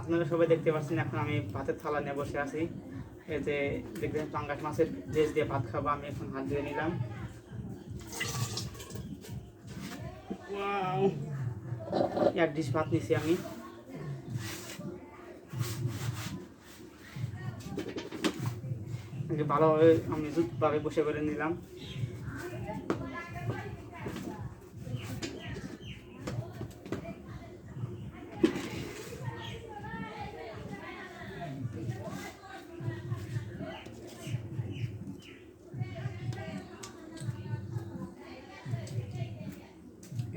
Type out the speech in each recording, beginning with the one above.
আপনারা সবাই দেখতে পাচ্ছেন, এখন আমি ভাতের থালা নিয়ে বসে আছি। যে দেখবেন পাঙ্গাস মাছের লেজ দিয়ে ভাত খাব, আমি এখন হাত ধুয়ে নিলাম। এক ডিশ ভাত নিছি আমি। ভালোভাবে আমি জুতভাবে বসে করে নিলাম।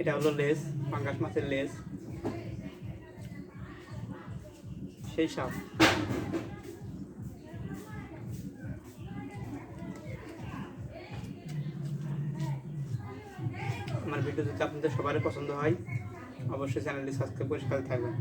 এটা হলো লেস, পাঙ্গাস মাছের লেস। সেই সাপ আমার ভিডিও যদি আপনাদের সবারই পছন্দ হয়, অবশ্যই চ্যানেলটি সাবস্ক্রাইব করে সাথে থাকবেন।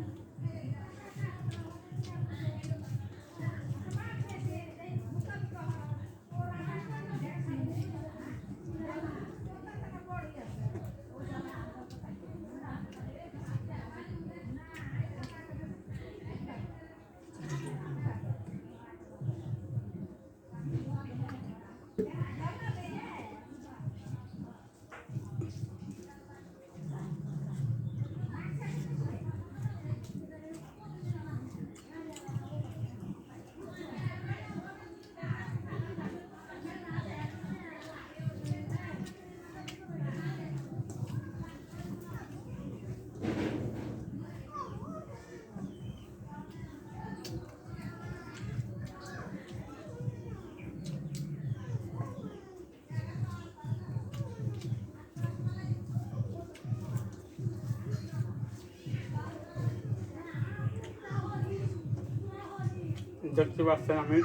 দেখতে পাচ্ছেন আমি।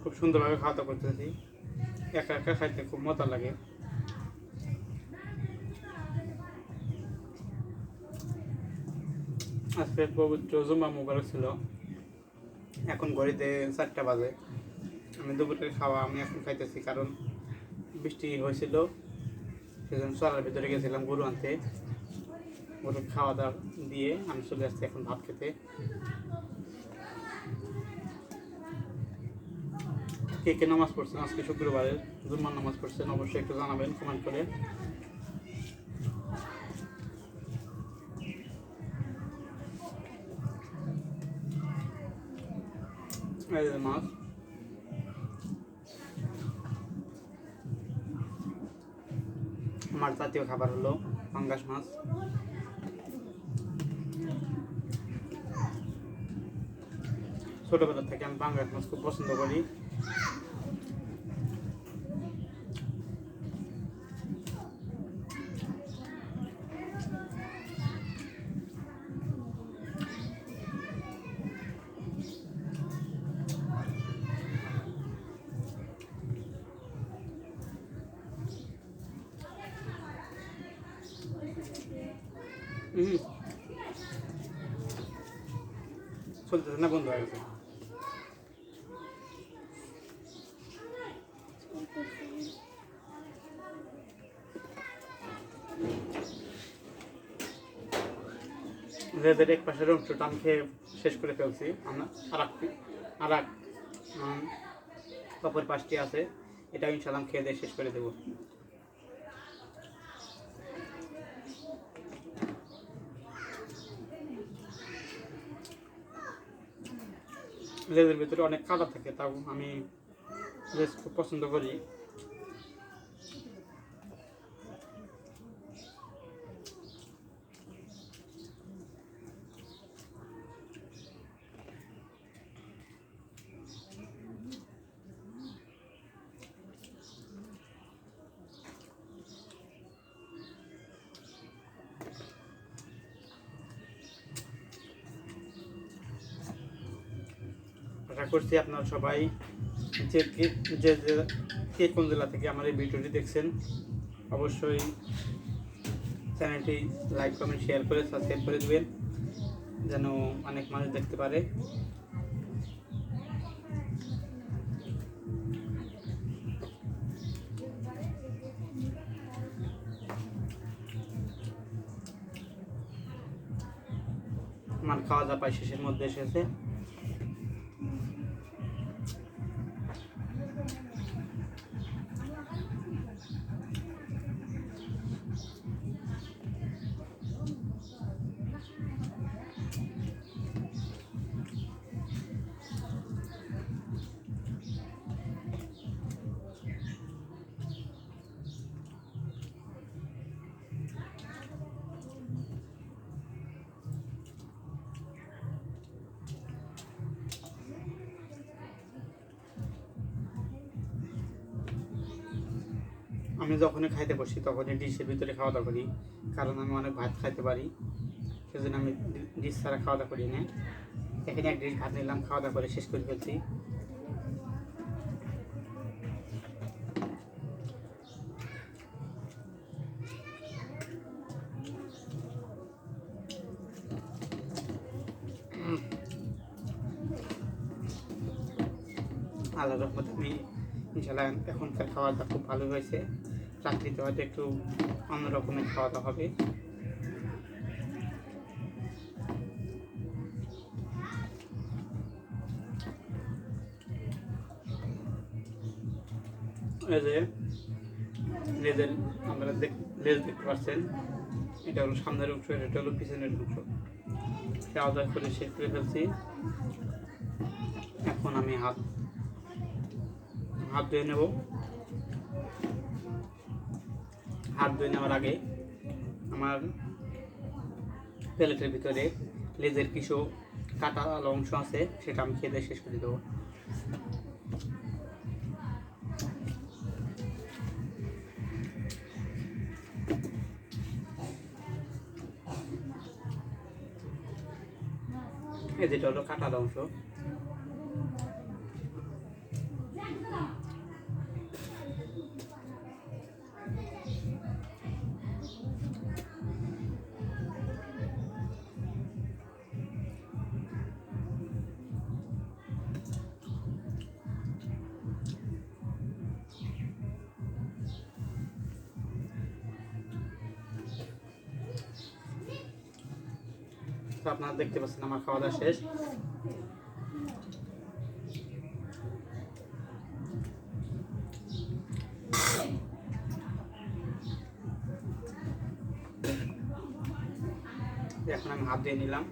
খুব সুন্দরভাবে খাওয়া দাওয়া করতেছি। একা একা খাইতে খুব মজা লাগে। আজকে পবিত্র জুম্মা মোবারক ছিল। এখন ঘড়িতে চারটা বাজে। আমি দুপুরের খাওয়া আমি এখন খাইতেছি কারণ বৃষ্টি হয়েছিল। সেজন্য চলার ভিতরে গেছিলাম গরু আনতে। গরুর খাওয়া দাওয়া দিয়ে আমি চলে আসছি এখন ভাত খেতে। কে কে নামাজ পড়ছেন? আজকে শুক্রবারে জুম্মার নামাজ পড়ছেন, অবশ্যই একটু জানাবেন কমেন্ট করে। মাছ আমার জাতীয় খাবার হলো পাঙ্গাস মাছ। ছোটবেলা থেকে আমি পাঙ্গাস মাছ খুব পছন্দ করি। চলতেছে না, বন্ধ হয়ে গেছে? এক পাশের অংশটা আমি খেয়ে শেষ করে ফেলছি আমরা। আর এক অপর পাশটি আছে। এটা আমি খেয়ে দিয়ে শেষ করে দেবো। লেজের ভিতরে অনেক কাদা থাকে তাও আমি লেজ খুব পছন্দ করি। আশা করছি আপনারা সবাই যে যে কে কোন জেলা থেকে আমার এই ভিডিওটি দেখছেন, অবশ্যই চ্যানেলটি লাইক, কমেন্ট, শেয়ার করে সাবস্ক্রাইব করে দেবেন, যেন অনেক মানুষ দেখতে পারে। আমার খাওয়া দাওয়া প্রায় শেষের মধ্যে এসেছে। আমি যখনই খাইতে বসি, তখনই ডিশের ভিতরে খাওয়া দাওয়া করি। কারণ আমি অনেক ভাত খাইতে পারি। সেজন্য আমি ডিশ ছাড়া খাওয়া দাওয়া করি না। এখানে এক ডিশ ভাত নিলাম, খাওয়া দাওয়া করে শেষ করে ফেলছি। আল্লাহ রহমত আমি ইনশাল্লাহ এখনকার খাওয়া দাওয়া খুব ভালো হয়েছে। রাত্রিতে হয়তো একটু অন্য রকমের খাওয়া দাওয়া হবে। এই যে লেজ দেখতে পাচ্ছেন, এটা হলো সামনের এটা হলো পিছনের করে শেষ এখন আমি হাত হাত ধুয়ে নেব। হাত ধুয়ে নেওয়ার আগে আমার প্লেটের ভিতরে লেজের কিছু কাটা অংশ আছে, সেটা আমি খেতে শেষ করে দেবো। যেটা হলো কাটার অংশ। আপনারা দেখতে পাচ্ছেন আমার খাওয়া দাওয়া শেষ। এখন আমি হাত দিয়ে নিলাম।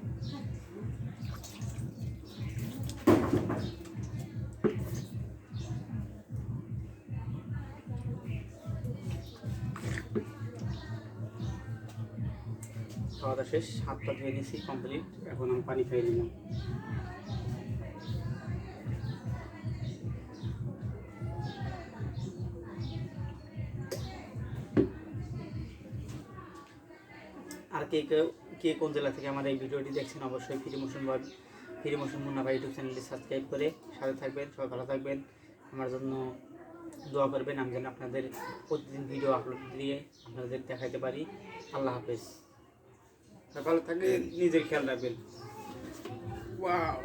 খাওয়া দাওয়া শেষ, হাতটা ধুয়ে নিয়েছি কমপ্লিট এখন আমি পানি খাইয়ে নিলাম। আর কে কে কোন জেলা থেকে আমার এই ভিডিওটি দেখছেন অবশ্যই ফিরি মোশন বা ফিরি মোশন মুন্না ভাই ইউটিউব চ্যানেলটি সাবস্ক্রাইব করে সাথে থাকবেন, সবাই ভালো থাকবেন। আমার জন্য দোয়া করবেন, আমি যেন আপনাদের প্রতিদিন ভিডিও আপলোড দিয়ে আপনাদের দেখাতে পারি। আল্লাহ হাফেজ। ভালো থাকলে নিজের খেয়াল রাখবেন। ওয়াও